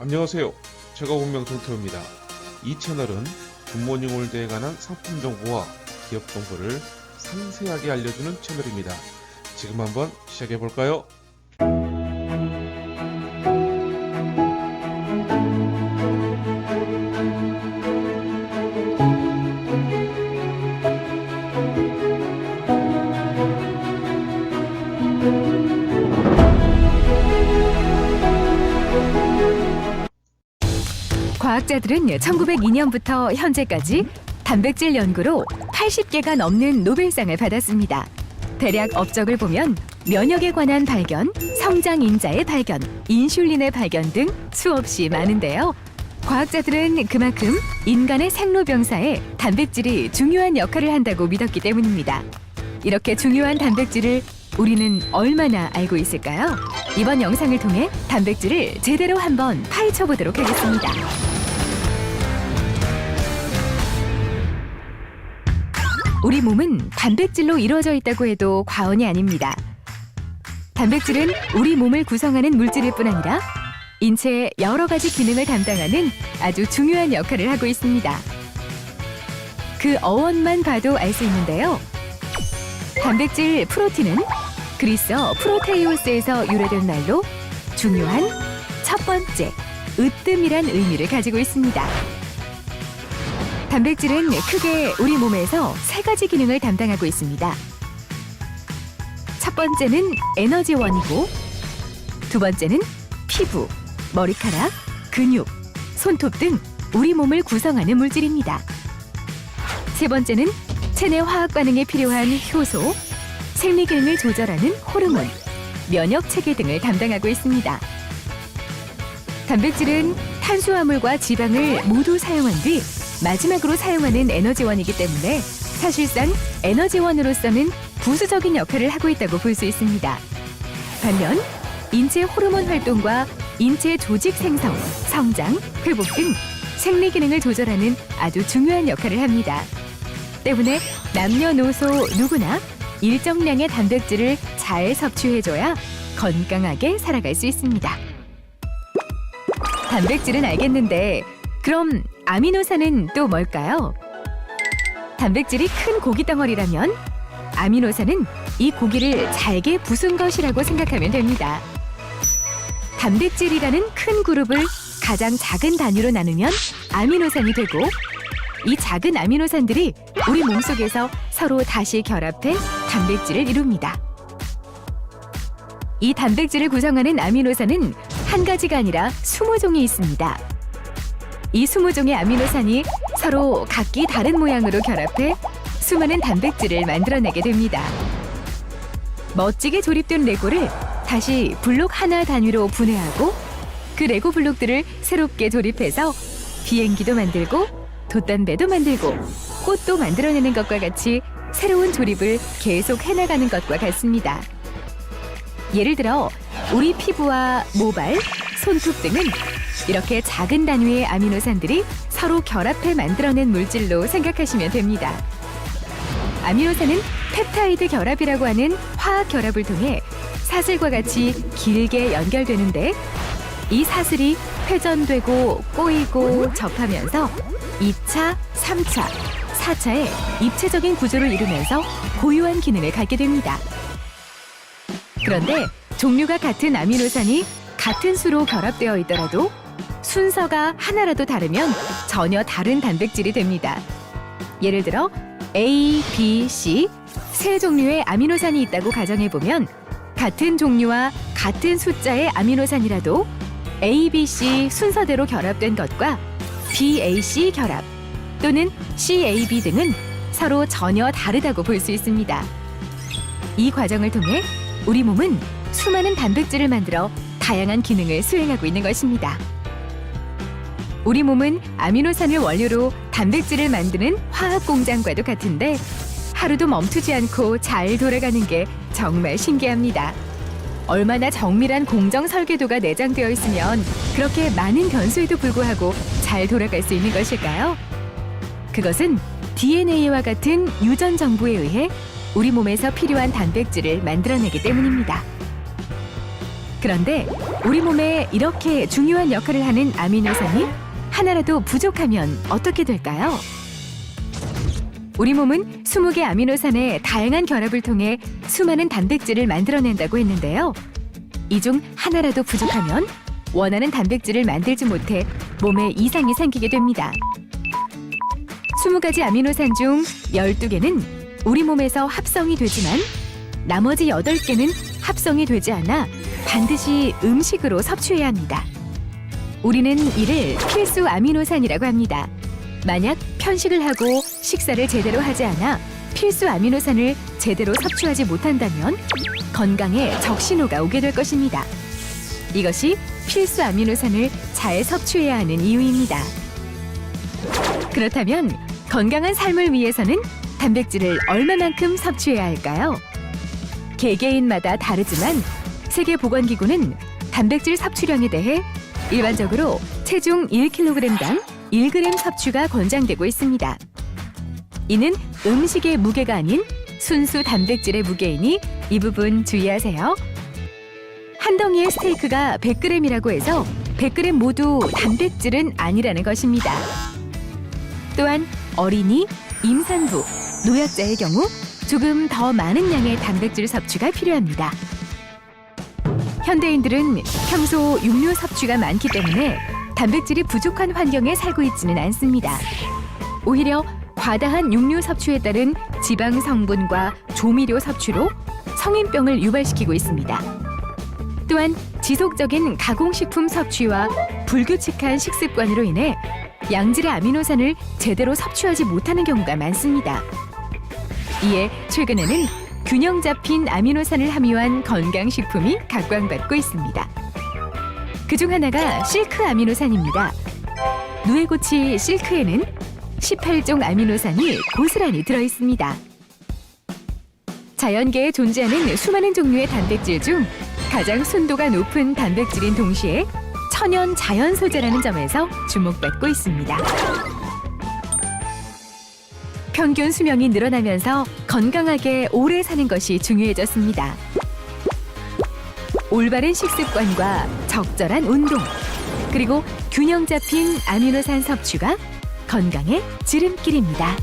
안녕하세요. 제가 본명 동태호입니다. 이 채널은 굿모닝 올드에 관한 상품 정보와 기업 정보를 상세하게 알려주는 채널입니다. 지금 한번 시작해 볼까요? 과학자들은 1902년부터 현재까지 단백질 연구로 80개가 넘는 노벨상을 받았습니다. 대략 업적을 보면 면역에 관한 발견, 성장 인자의 발견, 인슐린의 발견 등 수없이 많은데요. 과학자들은 그만큼 인간의 생로병사에 단백질이 중요한 역할을 한다고 믿었기 때문입니다. 이렇게 중요한 단백질을 우리는 얼마나 알고 있을까요? 이번 영상을 통해 단백질을 제대로 한번 파헤쳐 보도록 하겠습니다. 우리 몸은 단백질로 이루어져 있다고 해도 과언이 아닙니다. 단백질은 우리 몸을 구성하는 물질일 뿐 아니라 인체의 여러 가지 기능을 담당하는 아주 중요한 역할을 하고 있습니다. 그 어원만 봐도 알 수 있는데요. 단백질 프로틴은 그리스어 프로테이오스에서 유래된 말로 중요한 첫 번째 으뜸이란 의미를 가지고 있습니다. 단백질은 크게 우리 몸에서 세 가지 기능을 담당하고 있습니다. 첫 번째는 에너지원이고, 두 번째는 피부, 머리카락, 근육, 손톱 등 우리 몸을 구성하는 물질입니다. 세 번째는 체내 화학 반응에 필요한 효소, 생리 기능을 조절하는 호르몬, 면역 체계 등을 담당하고 있습니다. 단백질은 탄수화물과 지방을 모두 사용한 뒤 마지막으로 사용하는 에너지원이기 때문에 사실상 에너지원으로서는 부수적인 역할을 하고 있다고 볼 수 있습니다. 반면 인체 호르몬 활동과 인체 조직 생성, 성장, 회복 등 생리 기능을 조절하는 아주 중요한 역할을 합니다. 때문에 남녀노소 누구나 일정량의 단백질을 잘 섭취해줘야 건강하게 살아갈 수 있습니다. 단백질은 알겠는데 그럼 아미노산은 또 뭘까요? 단백질이 큰 고기 덩어리라면 아미노산은 이 고기를 잘게 부순 것이라고 생각하면 됩니다. 단백질이라는 큰 그룹을 가장 작은 단위로 나누면 아미노산이 되고 이 작은 아미노산들이 우리 몸속에서 서로 다시 결합해 단백질을 이룹니다. 이 단백질을 구성하는 아미노산은 한 가지가 아니라 20종이 있습니다. 이 20종의 아미노산이 서로 각기 다른 모양으로 결합해 수많은 단백질을 만들어내게 됩니다. 멋지게 조립된 레고를 다시 블록 하나 단위로 분해하고 그 레고 블록들을 새롭게 조립해서 비행기도 만들고 돛담배도 만들고 꽃도 만들어내는 것과 같이 새로운 조립을 계속 해나가는 것과 같습니다. 예를 들어 우리 피부와 모발, 손톱 등은 이렇게 작은 단위의 아미노산들이 서로 결합해 만들어낸 물질로 생각하시면 됩니다. 아미노산은 펩타이드 결합이라고 하는 화학 결합을 통해 사슬과 같이 길게 연결되는데 이 사슬이 회전되고 꼬이고 접하면서 2차, 3차, 4차의 입체적인 구조를 이루면서 고유한 기능을 갖게 됩니다. 그런데 종류가 같은 아미노산이 같은 수로 결합되어 있더라도 순서가 하나라도 다르면 전혀 다른 단백질이 됩니다. 예를 들어 A, B, C 세 종류의 아미노산이 있다고 가정해 보면 같은 종류와 같은 숫자의 아미노산이라도 A, B, C 순서대로 결합된 것과 B, A, C 결합 또는 C, A, B 등은 서로 전혀 다르다고 볼 수 있습니다. 이 과정을 통해 우리 몸은 수많은 단백질을 만들어 다양한 기능을 수행하고 있는 것입니다. 우리 몸은 아미노산을 원료로 단백질을 만드는 화학 공장과도 같은데 하루도 멈추지 않고 잘 돌아가는 게 정말 신기합니다. 얼마나 정밀한 공정 설계도가 내장되어 있으면 그렇게 많은 변수에도 불구하고 잘 돌아갈 수 있는 것일까요? 그것은 DNA와 같은 유전 정보에 의해 우리 몸에서 필요한 단백질을 만들어내기 때문입니다. 그런데 우리 몸에 이렇게 중요한 역할을 하는 아미노산이 하나라도 부족하면 어떻게 될까요? 우리 몸은 20개 아미노산의 다양한 결합을 통해 수많은 단백질을 만들어낸다고 했는데요. 이 중 하나라도 부족하면 원하는 단백질을 만들지 못해 몸에 이상이 생기게 됩니다. 20가지 아미노산 중 12개는 우리 몸에서 합성이 되지만 나머지 8개는 합성이 되지 않아 반드시 음식으로 섭취해야 합니다. 우리는 이를 필수 아미노산이라고 합니다. 만약 편식을 하고 식사를 제대로 하지 않아 필수 아미노산을 제대로 섭취하지 못한다면 건강에 적신호가 오게 될 것입니다. 이것이 필수 아미노산을 잘 섭취해야 하는 이유입니다. 그렇다면 건강한 삶을 위해서는 단백질을 얼마만큼 섭취해야 할까요? 개개인마다 다르지만 세계보건기구는 단백질 섭취량에 대해 일반적으로 체중 1kg당 1g 섭취가 권장되고 있습니다. 이는 음식의 무게가 아닌 순수 단백질의 무게이니 이 부분 주의하세요. 한 덩이의 스테이크가 100g이라고 해서 100g 모두 단백질은 아니라는 것입니다. 또한 어린이, 임산부, 노약자의 경우 조금 더 많은 양의 단백질 섭취가 필요합니다. 현대인들은 평소 육류 섭취가 많기 때문에 단백질이 부족한 환경에 살고 있지는 않습니다. 오히려 과다한 육류 섭취에 따른 지방 성분과 조미료 섭취로 성인병을 유발시키고 있습니다. 또한 지속적인 가공식품 섭취와 불규칙한 식습관으로 인해 양질의 아미노산을 제대로 섭취하지 못하는 경우가 많습니다. 이에 최근에는 균형 잡힌 아미노산을 함유한 건강식품이 각광받고 있습니다. 그중 하나가 실크 아미노산입니다. 누에고치 실크에는 18종 아미노산이 고스란히 들어 있습니다. 자연계에 존재하는 수많은 종류의 단백질 중 가장 순도가 높은 단백질인 동시에 천연 자연 소재라는 점에서 주목받고 있습니다. 평균 수명이 늘어나면서 건강하게 오래 사는 것이 중요해졌습니다. 올바른 식습관과 적절한 운동, 그리고 균형 잡힌 아미노산 섭취가 건강의 지름길입니다.